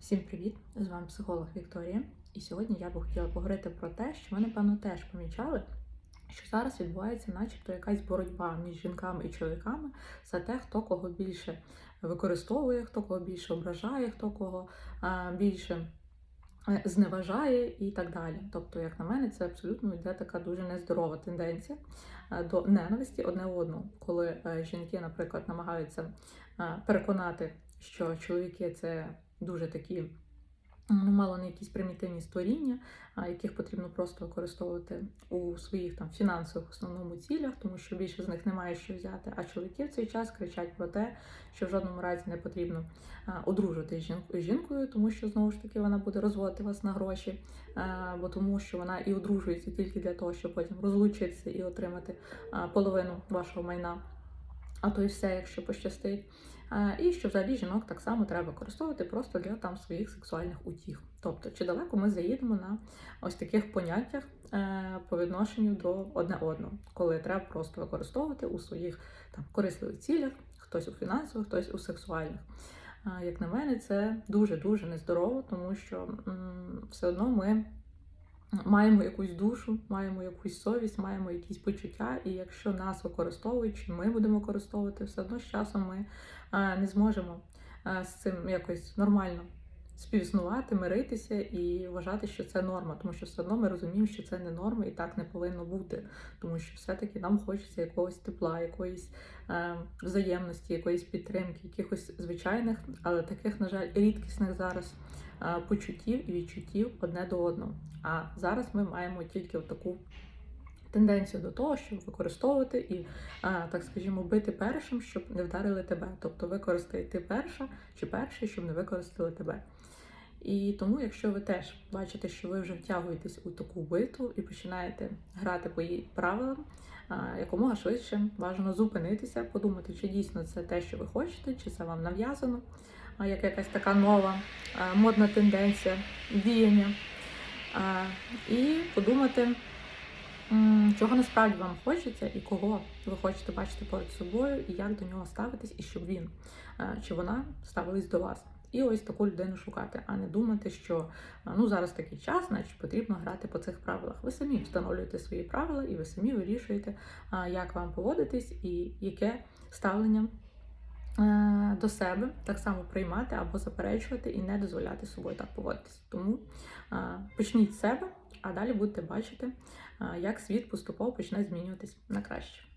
Всім привіт! З вами психолог Вікторія. І сьогодні я би хотіла поговорити про те, що ви, напевно, теж помічали, що зараз відбувається, начебто, якась боротьба між жінками і чоловіками за те, хто кого більше використовує, хто кого більше ображає, хто кого більше е, зневажає і так далі. Тобто, як на мене, це абсолютно йде така дуже нездорова тенденція до ненависті одне одного, коли е, жінки, наприклад, намагаються переконати, що чоловіки це дуже такі. Ну, мало не якісь примітивні створіння, яких потрібно просто використовувати у своїх там фінансових основному цілях, тому що більше з них немає що взяти. А чоловіки в цей час кричать про те, що в жодному разі не потрібно одружувати з жінкою, тому що знову ж таки вона буде розводити вас на гроші, бо тому що вона і одружується тільки для того, щоб потім розлучитися і отримати половину вашого майна. А то й все, якщо пощастить. І що взагалі жінок так само треба використовувати просто для там своїх сексуальних утіх. Тобто, чи далеко ми заїдемо на ось таких поняттях е, по відношенню до одне одного, коли треба просто використовувати у своїх там корисливих цілях, хтось у фінансових, хтось у сексуальних. Як на мене, це дуже дуже нездорово, тому що м, все одно ми маємо якусь душу, маємо якусь совість, маємо якісь почуття, і якщо нас використовують, чи ми будемо використовувати, все одно з часом ми е, не зможемо е, з цим якось нормально співіснувати, миритися і вважати, що це норма, тому що все одно ми розуміємо, що це не норма і так не повинно бути, тому що все-таки нам хочеться якогось тепла, якоїсь е, взаємності, якоїсь підтримки, якихось звичайних, але таких, на жаль, рідкісних зараз почуттів і відчуттів одне до одного. А зараз ми маємо тільки таку тенденцію до того, щоб використовувати і, так скажімо, бити першим, щоб не вдарили тебе. Тобто використай ти перша чи перший, щоб не використали тебе. І тому, якщо ви теж бачите, що ви вже втягуєтесь у таку битву і починаєте грати по її правилам, якомога швидше бажано зупинитися, подумати, чи дійсно це те, що ви хочете, чи це вам нав'язано, як якась така нова модна тенденція діяння. І подумати, чого насправді вам хочеться і кого ви хочете бачити перед собою, і як до нього ставитись, і щоб він чи вона ставились до вас. І ось таку людину шукати, а не думати, що ну зараз такий час, значить потрібно грати по цих правилах. Ви самі встановлюєте свої правила, і ви самі вирішуєте, як вам поводитись і яке ставлення е, до себе так само приймати або заперечувати і не дозволяти собою так поводитись. Тому почніть з себе, а далі будете бачити, як світ поступово почне змінюватись на краще.